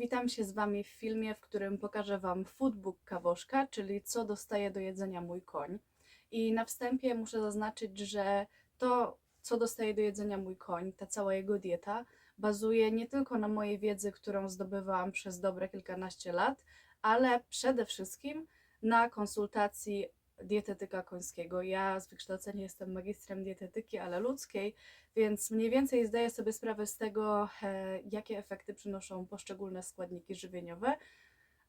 witam się z Wami w filmie, w którym pokażę Wam foodbook kawoszka, czyli co dostaje do jedzenia mój koń. I na wstępie muszę zaznaczyć, że to, co dostaje do jedzenia mój koń, ta cała jego dieta, bazuje nie tylko na mojej wiedzy, którą zdobywałam przez dobre kilkanaście lat, ale przede wszystkim na konsultacji dietetyka końskiego. Ja z wykształcenia jestem magistrem dietetyki, ale ludzkiej, więc mniej więcej zdaję sobie sprawę z tego, e, jakie efekty przynoszą poszczególne składniki żywieniowe.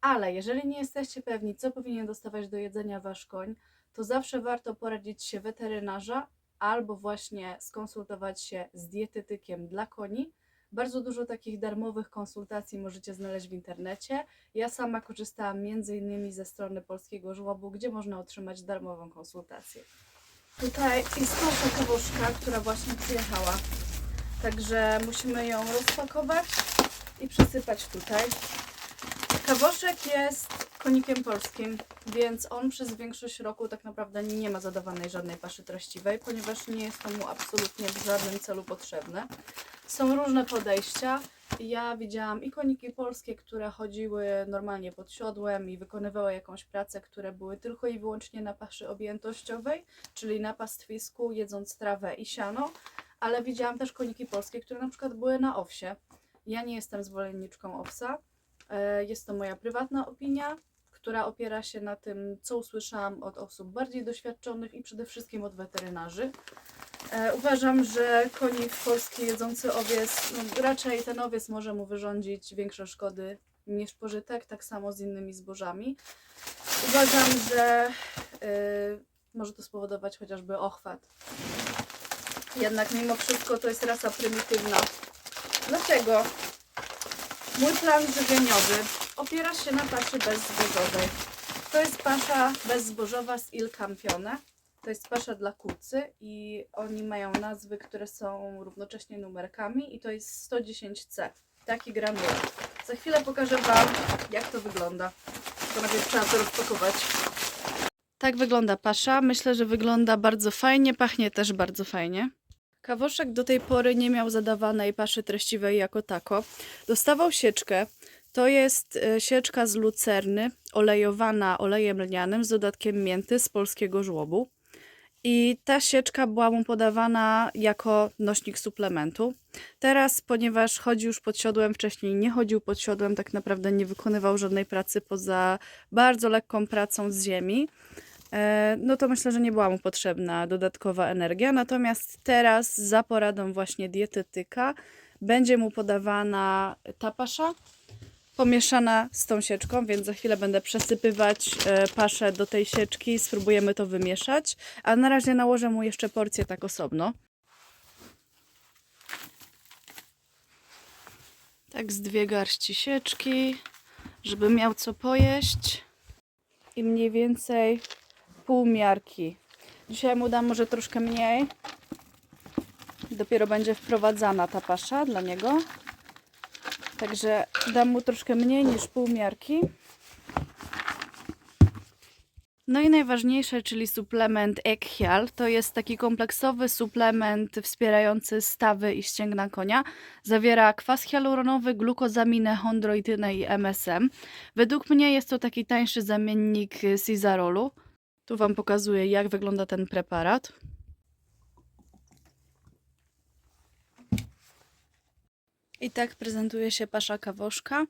Ale jeżeli nie jesteście pewni, co powinien dostawać do jedzenia wasz koń, to zawsze warto poradzić się weterynarza albo właśnie skonsultować się z dietetykiem dla koni. Bardzo dużo takich darmowych konsultacji możecie znaleźć w internecie. Ja sama korzystałam m.in. ze strony Polskiego Żłobu, gdzie można otrzymać darmową konsultację. Tutaj jest nasza kawuszka, która właśnie przyjechała. Także musimy ją rozpakować i przesypać tutaj. Kawoszek jest konikiem polskim, więc on przez większość roku tak naprawdę nie ma zadawanej żadnej paszy treściwej, ponieważ nie jest to mu absolutnie w żadnym celu potrzebne. Są różne podejścia. Ja widziałam i koniki polskie, które chodziły normalnie pod siodłem i wykonywały jakąś pracę, które były tylko i wyłącznie na paszy objętościowej, czyli na pastwisku, jedząc trawę i siano, ale widziałam też koniki polskie, które na przykład były na owsie. Ja nie jestem zwolenniczką owsa. E, Jest to moja prywatna opinia, która opiera się na tym, co usłyszałam od osób bardziej doświadczonych i przede wszystkim od weterynarzy. E, Uważam, że konik polski jedzący owiec, no, raczej ten owiec może mu wyrządzić większe szkody niż pożytek, tak samo z innymi zbożami. Uważam, że y, może to spowodować chociażby ochwat. Jednak mimo wszystko to jest rasa prymitywna. Dlaczego? Mój plan żywieniowy opiera się na paszy bezzbożowej. To jest pasza bezzbożowa z Il Campione. To jest pasza dla kucy i oni mają nazwy, które są równocześnie numerkami i to jest 110C. Taki granulat. Za chwilę pokażę Wam, jak to wygląda. To najpierw trzeba to rozpakować. Tak wygląda pasza. Myślę, że wygląda bardzo fajnie, pachnie też bardzo fajnie. Kawoszek do tej pory nie miał zadawanej paszy treściwej jako tako. Dostawał sieczkę. To jest e, sieczka z lucerny, olejowana olejem lnianym z dodatkiem mięty z polskiego żłobu. I ta sieczka była mu podawana jako nośnik suplementu. Teraz, ponieważ chodzi już pod siodłem, wcześniej nie chodził pod siodłem, tak naprawdę nie wykonywał żadnej pracy poza bardzo lekką pracą z ziemi, no to myślę, że nie była mu potrzebna dodatkowa energia. Natomiast teraz, za poradą właśnie dietetyka, będzie mu podawana ta pasza pomieszana z tą sieczką, więc za chwilę będę przesypywać e, paszę do tej sieczki, spróbujemy to wymieszać, a na razie nałożę mu jeszcze porcję tak osobno. Tak z dwie garści sieczki, żeby miał co pojeść i mniej więcej pół miarki. Dzisiaj mu dam może troszkę mniej. Dopiero będzie wprowadzana ta pasza dla niego. Także dam mu troszkę mniej niż pół miarki. No i najważniejsze, czyli suplement Ekhial. To jest taki kompleksowy suplement wspierający stawy i ścięgna konia. Zawiera kwas hialuronowy, glukozaminę, chondroitynę i MSM. Według mnie jest to taki tańszy zamiennik Cizarolu. Tu Wam pokazuję, jak wygląda ten preparat. I tak prezentuje się pasza kawoszka.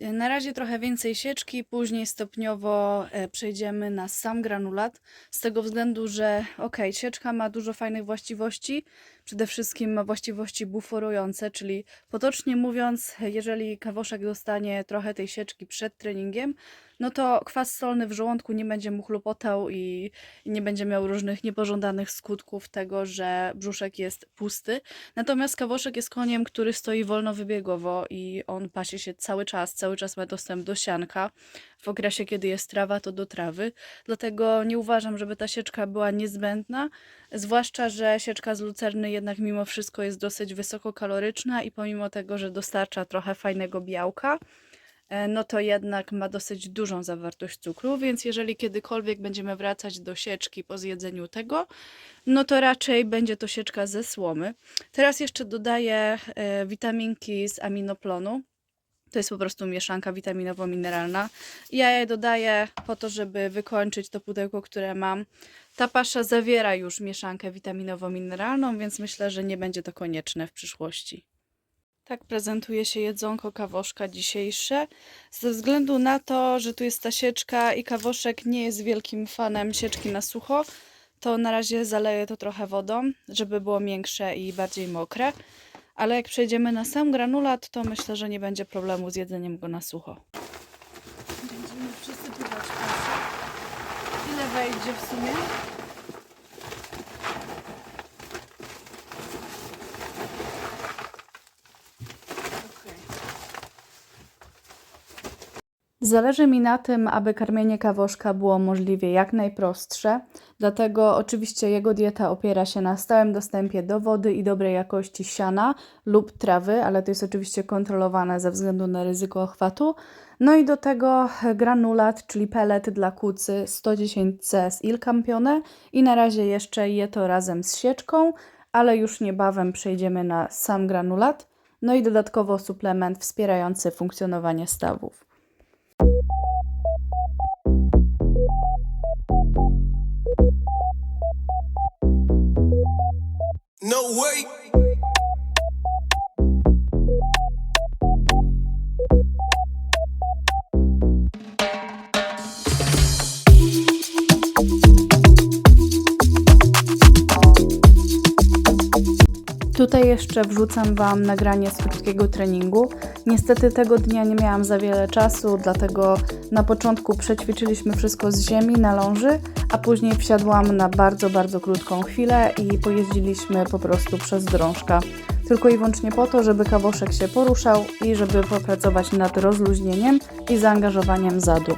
Na razie trochę więcej sieczki, później stopniowo e, przejdziemy na sam granulat. Z tego względu, że ok, sieczka ma dużo fajnych właściwości. Przede wszystkim ma właściwości buforujące, czyli potocznie mówiąc, jeżeli kawoszek dostanie trochę tej sieczki przed treningiem, no to kwas solny w żołądku nie będzie mu chlupotał i i nie będzie miał różnych niepożądanych skutków tego, że brzuszek jest pusty. Natomiast kawoszek jest koniem, który stoi wolno wybiegowo i on pasie się cały czas, cały czas ma dostęp do sianka. W okresie, kiedy jest trawa, to do trawy. Dlatego nie uważam, żeby ta sieczka była niezbędna, zwłaszcza, że sieczka z lucerny jednak mimo wszystko jest dosyć wysokokaloryczna i pomimo tego, że dostarcza trochę fajnego białka, e, no to jednak ma dosyć dużą zawartość cukru, więc jeżeli kiedykolwiek będziemy wracać do sieczki po zjedzeniu tego, no to raczej będzie to sieczka ze słomy. Teraz jeszcze dodaję e, witaminki z aminoplonu. To jest po prostu mieszanka witaminowo-mineralna. Ja je dodaję po to, żeby wykończyć to pudełko, które mam. Ta pasza zawiera już mieszankę witaminowo-mineralną, więc myślę, że nie będzie to konieczne w przyszłości. Tak prezentuje się jedzonko kawoszka dzisiejsze. Ze względu na to, że tu jest ta sieczka i kawoszek nie jest wielkim fanem sieczki na sucho, to na razie zaleję to trochę wodą, żeby było miększe i bardziej mokre. Ale jak przejdziemy na sam granulat, to myślę, że nie będzie problemu z jedzeniem go na sucho. Będziemy przesypywać kaszę. Ile wejdzie w sumie? Zależy mi na tym, aby karmienie kawoszka było możliwie jak najprostsze, dlatego oczywiście jego dieta opiera się na stałym dostępie do wody i dobrej jakości siana lub trawy, ale to jest oczywiście kontrolowane ze względu na ryzyko ochwatu. No i do tego granulat, czyli pelet dla kucy 110C z Il Campione i na razie jeszcze je to razem z sieczką, ale już niebawem przejdziemy na sam granulat. No i dodatkowo suplement wspierający funkcjonowanie stawów. No way. Tutaj jeszcze wrzucam Wam nagranie z krótkiego treningu. Niestety tego dnia nie miałam za wiele czasu, dlatego na początku przećwiczyliśmy wszystko z ziemi na ląży, a później wsiadłam na bardzo, bardzo krótką chwilę i pojeździliśmy po prostu przez drążka. Tylko i wyłącznie po to, żeby kawoszek się poruszał i żeby popracować nad rozluźnieniem i zaangażowaniem zadu.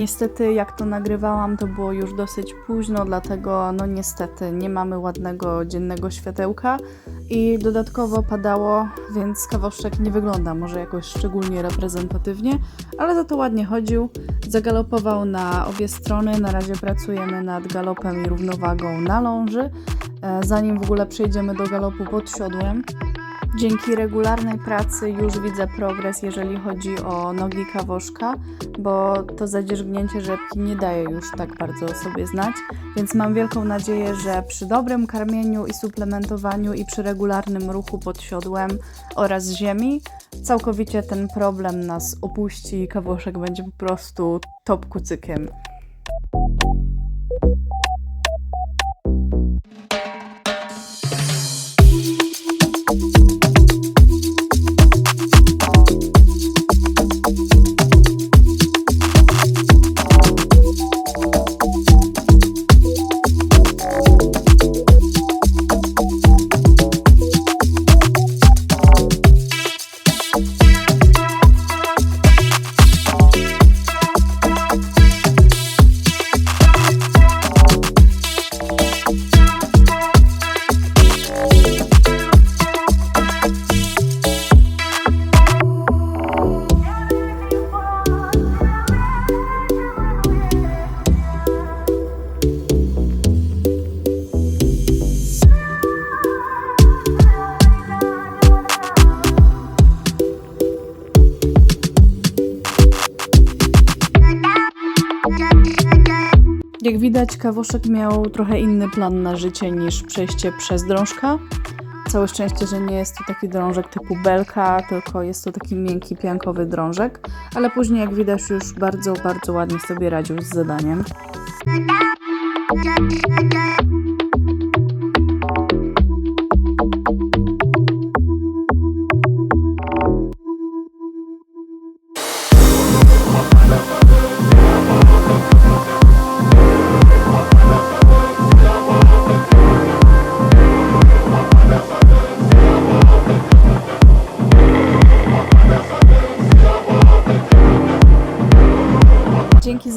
Niestety, jak to nagrywałam, to było już dosyć późno, dlatego no niestety nie mamy ładnego dziennego światełka i dodatkowo padało, więc kawoszek nie wygląda może jakoś szczególnie reprezentatywnie, ale za to ładnie chodził. Zagalopował na obie strony. Na razie pracujemy nad galopem i równowagą na ląży, e, zanim w ogóle przejdziemy do galopu pod siodłem. Dzięki regularnej pracy już widzę progres, jeżeli chodzi o nogi kawoszka, bo to zadzierzgnięcie rzepki nie daje już tak bardzo o sobie znać, więc mam wielką nadzieję, że przy dobrym karmieniu i suplementowaniu i przy regularnym ruchu pod siodłem oraz ziemi całkowicie ten problem nas opuści i kawoszek będzie po prostu top kucykiem. Jak widać, kawoszek miał trochę inny plan na życie niż przejście przez drążka. Całe szczęście, że nie jest to taki drążek typu belka, tylko jest to taki miękki, piankowy drążek, ale później, jak widać, już bardzo, bardzo ładnie sobie radził z zadaniem.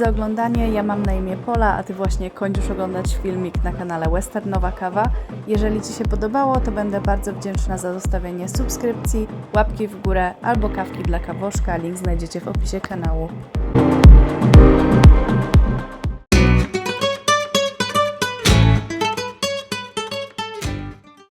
Za oglądanie. Ja mam na imię Pola, a Ty właśnie kończysz oglądać filmik na kanale Westernowa Kawa. Jeżeli Ci się podobało, to będę bardzo wdzięczna za zostawienie subskrypcji, łapki w górę albo kawki dla kawoszka. Link znajdziecie w opisie kanału.